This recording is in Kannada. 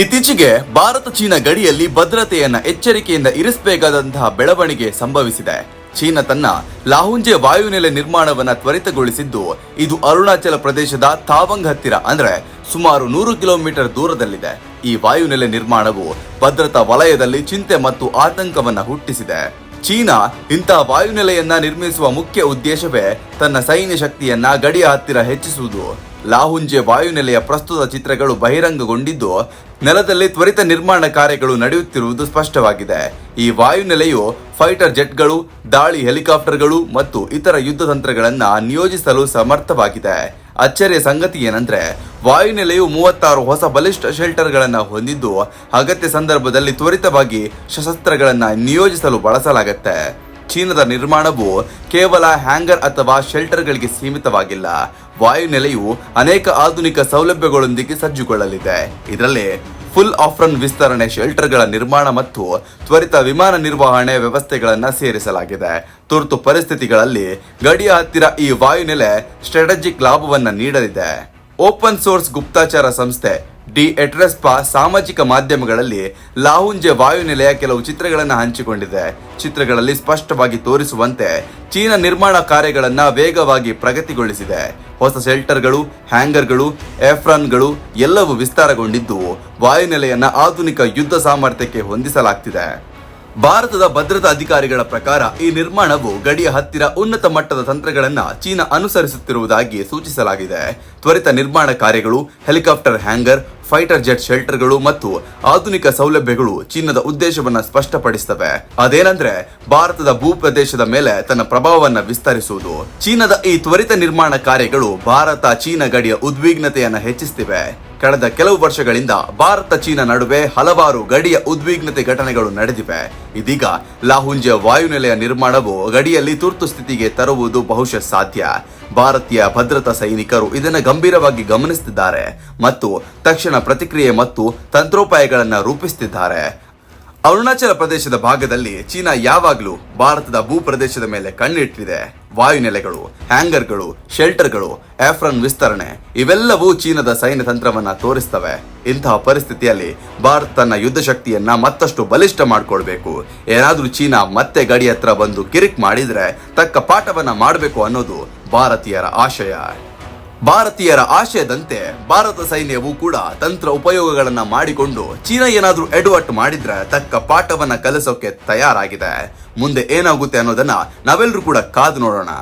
ಇತ್ತೀಚೆಗೆ ಭಾರತ ಚೀನಾ ಗಡಿಯಲ್ಲಿ ಭದ್ರತೆಯನ್ನ ಎಚ್ಚರಿಕೆಯಿಂದ ಇರಿಸಬೇಕಾದಂತಹ ಬೆಳವಣಿಗೆ ಸಂಭವಿಸಿದೆ. ಚೀನಾ ತನ್ನ ಲಾಹುಂಜೆ ವಾಯುನೆಲೆ ನಿರ್ಮಾಣವನ್ನ ತ್ವರಿತಗೊಳಿಸಿದ್ದು, ಇದು ಅರುಣಾಚಲ ಪ್ರದೇಶದ ತಾವಂಗ್ ಹತ್ತಿರ, ಅಂದ್ರೆ ಸುಮಾರು ನೂರು ಕಿಲೋಮೀಟರ್ ದೂರದಲ್ಲಿದೆ. ಈ ವಾಯುನೆಲೆ ನಿರ್ಮಾಣವು ಭದ್ರತಾ ವಲಯದಲ್ಲಿ ಚಿಂತೆ ಮತ್ತು ಆತಂಕವನ್ನ ಹುಟ್ಟಿಸಿದೆ. ಚೀನಾ ಇಂಥ ವಾಯುನೆಲೆಯನ್ನ ನಿರ್ಮಿಸುವ ಮುಖ್ಯ ಉದ್ದೇಶವೇ ತನ್ನ ಸೈನ್ಯ ಶಕ್ತಿಯನ್ನ ಗಡಿಯ ಹತ್ತಿರ ಹೆಚ್ಚಿಸುವುದು. ಲಾಹುಂಜೆ ವಾಯುನೆಲೆಯ ಪ್ರಸ್ತುತ ಚಿತ್ರಗಳು ಬಹಿರಂಗಗೊಂಡಿದ್ದು, ನೆಲದಲ್ಲಿ ತ್ವರಿತ ನಿರ್ಮಾಣ ಕಾರ್ಯಗಳು ನಡೆಯುತ್ತಿರುವುದು ಸ್ಪಷ್ಟವಾಗಿದೆ. ಈ ವಾಯುನೆಲೆಯು ಫೈಟರ್ ಜೆಟ್ಗಳು, ದಾಳಿ ಹೆಲಿಕಾಪ್ಟರ್ಗಳು ಮತ್ತು ಇತರ ಯುದ್ಧ ತಂತ್ರಗಳನ್ನು ನಿಯೋಜಿಸಲು ಸಮರ್ಥವಾಗಿದೆ. ಅಚ್ಚರಿಯ ಸಂಗತಿ ಏನಂದ್ರೆ, ವಾಯುನೆಲೆಯು ಮೂವತ್ತಾರು ಹೊಸ ಬಲಿಷ್ಠ ಶೆಲ್ಟರ್ಗಳನ್ನು ಹೊಂದಿದ್ದು, ಅಗತ್ಯ ಸಂದರ್ಭದಲ್ಲಿ ತ್ವರಿತವಾಗಿ ಸಶಸ್ತ್ರಗಳನ್ನು ನಿಯೋಜಿಸಲು ಬಳಸಲಾಗುತ್ತೆ. ಚೀನಾದ ನಿರ್ಮಾಣವು ಕೇವಲ ಹ್ಯಾಂಗರ್ ಅಥವಾ ಶೆಲ್ಟರ್ಗಳಿಗೆ ಸೀಮಿತವಾಗಿಲ್ಲ. ವಾಯುನೆಲೆಯು ಅನೇಕ ಆಧುನಿಕ ಸೌಲಭ್ಯಗಳೊಂದಿಗೆ ಸಜ್ಜುಗೊಳ್ಳಲಿದೆ. ಇದರಲ್ಲಿ ಫುಲ್ ಆಫ್ರನ್ ವಿಸ್ತರಣೆ ಶೆಲ್ಟರ್ಗಳ ನಿರ್ಮಾಣ ಮತ್ತು ತ್ವರಿತ ವಿಮಾನ ನಿರ್ವಹಣೆ ವ್ಯವಸ್ಥೆಗಳನ್ನು ಸೇರಿಸಲಾಗಿದೆ. ತುರ್ತು ಪರಿಸ್ಥಿತಿಗಳಲ್ಲಿ ಗಡಿಯ ಹತ್ತಿರ ಈ ವಾಯುನೆಲೆ ಸ್ಟ್ರಾಟಜಿಕ್ ಲಾಭವನ್ನು ನೀಡಲಿದೆ. ಓಪನ್ ಸೋರ್ಸ್ ಗುಪ್ತಾಚಾರ ಸಂಸ್ಥೆ ಡಿ ಎಟ್ರೆಸ್ಪಾ ಸಾಮಾಜಿಕ ಮಾಧ್ಯಮಗಳಲ್ಲಿ ಲಾಹುಂಜೆ ವಾಯುನೆಲೆಯ ಕೆಲವು ಚಿತ್ರಗಳನ್ನು ಹಂಚಿಕೊಂಡಿದೆ. ಚಿತ್ರಗಳಲ್ಲಿ ಸ್ಪಷ್ಟವಾಗಿ ತೋರಿಸುವಂತೆ ಚೀನಾ ನಿರ್ಮಾಣ ಕಾರ್ಯಗಳನ್ನು ವೇಗವಾಗಿ ಪ್ರಗತಿಗೊಳಿಸಿದೆ. ಹೊಸ ಶೆಲ್ಟರ್ಗಳು, ಹ್ಯಾಂಗರ್ಗಳು ಎಫ್ರನ್ಗಳು ಎಲ್ಲವೂ ವಿಸ್ತಾರಗೊಂಡಿದ್ದು ವಾಯುನೆಲೆಯನ್ನ ಆಧುನಿಕ ಯುದ್ಧ ಸಾಮರ್ಥ್ಯಕ್ಕೆ ಹೊಂದಿಸಲಾಗ್ತಿದೆ. ಭಾರತದ ಭದ್ರತಾ ಅಧಿಕಾರಿಗಳ ಪ್ರಕಾರ ಈ ನಿರ್ಮಾಣವು ಗಡಿಯ ಹತ್ತಿರ ಉನ್ನತ ಮಟ್ಟದ ತಂತ್ರಗಳನ್ನು ಚೀನಾ ಅನುಸರಿಸುತ್ತಿರುವುದಾಗಿ ಸೂಚಿಸಲಾಗಿದೆ. ತ್ವರಿತ ನಿರ್ಮಾಣ ಕಾರ್ಯಗಳು, ಹೆಲಿಕಾಪ್ಟರ್ ಹ್ಯಾಂಗರ್, ಫೈಟರ್ ಜೆಟ್ ಶೆಲ್ಟರ್ಗಳು ಮತ್ತು ಆಧುನಿಕ ಸೌಲಭ್ಯಗಳು ಚೀನಾದ ಉದ್ದೇಶವನ್ನು ಸ್ಪಷ್ಟಪಡಿಸುತ್ತವೆ ಅದೇನಂದ್ರೆ, ಭಾರತದ ಭೂಪ್ರದೇಶದ ಮೇಲೆ ತನ್ನ ಪ್ರಭಾವವನ್ನ ವಿಸ್ತರಿಸುವುದು. ಚೀನಾದ ಈ ತ್ವರಿತ ನಿರ್ಮಾಣ ಕಾರ್ಯಗಳು ಭಾರತ ಚೀನಾ ಗಡಿಯ ಉದ್ವಿಗ್ನತೆಯನ್ನು ಹೆಚ್ಚಿಸುತ್ತಿವೆ ಕಳೆದ ಕೆಲವು ವರ್ಷಗಳಿಂದ ಭಾರತ ಚೀನಾ ನಡುವೆ ಹಲವಾರು ಗಡಿಯ ಉದ್ವಿಗ್ನತೆ ಘಟನೆಗಳು ನಡೆದಿವೆ. ಇದೀಗ ಲಾಹುಂಜೆ ವಾಯುನೆಲೆಯ ನಿರ್ಮಾಣವು ಗಡಿಯಲ್ಲಿ ತುರ್ತು ಸ್ಥಿತಿಗೆ ತರುವುದು ಬಹುಶಃ ಸಾಧ್ಯ. ಭಾರತೀಯ ಭದ್ರತಾ ಸೈನಿಕರು ಇದನ್ನು ಗಂಭೀರವಾಗಿ ಗಮನಿಸುತ್ತಿದ್ದಾರೆ ಮತ್ತು ತಕ್ಷಣ ಪ್ರತಿಕ್ರಿಯೆ ಮತ್ತು ತಂತ್ರೋಪಾಯಗಳನ್ನು ರೂಪಿಸುತ್ತಿದ್ದಾರೆ. ಅರುಣಾಚಲ ಪ್ರದೇಶದ ಭಾಗದಲ್ಲಿ ಚೀನಾ ಯಾವಾಗಲೂ ಭಾರತದ ಭೂಪ್ರದೇಶದ ಮೇಲೆ ಕಣ್ಣಿಟ್ಟಿದೆ. ವಾಯುನೆಲೆಗಳು, ಹ್ಯಾಂಗರ್ಗಳು, ಶೆಲ್ಟರ್ಗಳು ಆಫ್ರನ್ ವಿಸ್ತರಣೆ, ಇವೆಲ್ಲವೂ ಚೀನಾದ ಸೈನ್ಯ ತಂತ್ರವನ್ನ ತೋರಿಸ್ತವೆ. ಇಂತಹ ಪರಿಸ್ಥಿತಿಯಲ್ಲಿ ಭಾರತ ತನ್ನ ಯುದ್ಧ ಶಕ್ತಿಯನ್ನ ಮತ್ತಷ್ಟು ಬಲಿಷ್ಠ ಮಾಡ್ಕೊಳ್ಬೇಕು. ಏನಾದ್ರೂ ಚೀನಾ ಮತ್ತೆ ಗಡಿ ಹತ್ರ ಬಂದು ಕಿರಿಕ್ ಮಾಡಿದ್ರೆ ತಕ್ಕ ಪಾಠವನ್ನ ಮಾಡಬೇಕು ಅನ್ನೋದು ಭಾರತೀಯರ ಆಶಯ. ಭಾರತೀಯರ ಆಶಯದಂತೆ ಭಾರತ ಸೈನ್ಯವು ಕೂಡ ತಂತ್ರ ಉಪಯೋಗಗಳನ್ನ ಮಾಡಿಕೊಂಡು ಚೀನಾ ಏನಾದ್ರೂ ಎಡವಟ್ಟು ಮಾಡಿದ್ರೆ ತಕ್ಕ ಪಾಠವನ್ನ ಕಲಿಸೋಕೆ ತಯಾರಾಗಿದೆ. ಮುಂದೆ ಏನಾಗುತ್ತೆ ಅನ್ನೋದನ್ನ ನಾವೆಲ್ಲರೂ ಕೂಡ ಕಾದು ನೋಡೋಣ.